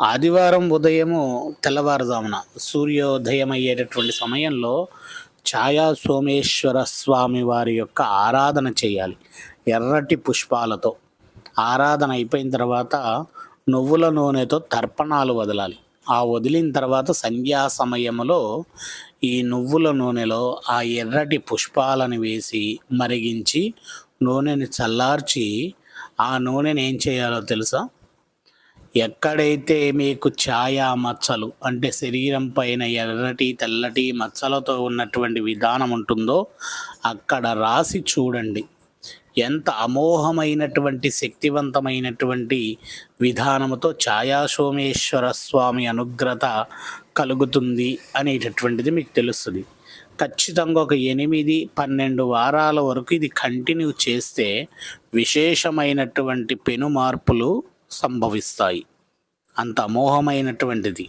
ఆదివారం ఉదయము తెల్లవారుజామున సూర్యోదయం అయ్యేటటువంటి సమయంలో ఛాయా సోమేశ్వర స్వామి వారి యొక్క ఆరాధన చేయాలి. ఎర్రటి పుష్పాలతో. ఆరాధన అయిపోయిన తర్వాత నువ్వుల నూనెతో తర్పణాలు వదలాలి. ఆ వదిలిన తర్వాత సంధ్యా సమయంలో ఈ నువ్వుల నూనెలో ఆ ఎర్రటి పుష్పాలను వేసి మరిగించి నూనెని చల్లార్చి ఆ నూనెని ఏం చేయాలో తెలుసా? ఎక్కడైతే మీకు ఛాయా మచ్చలు అంటే శరీరం పైన ఎర్రటి తెల్లటి మచ్చలతో ఉన్నటువంటి విధానం ఉంటుందో అక్కడ రాసి చూడండి. ఎంత అమోఘమైనటువంటి శక్తివంతమైనటువంటి విధానముతో ఛాయా సోమేశ్వర స్వామి అనుగ్రత కలుగుతుంది అనేటటువంటిది మీకు తెలుస్తుంది. ఖచ్చితంగా ఒక ఎనిమిది పన్నెండు వారాల వరకు ఇది కంటిన్యూ చేస్తే విశేషమైనటువంటి పెను మార్పులు సంభవిస్తాయి. అంత అమోఘమైనటువంటిది.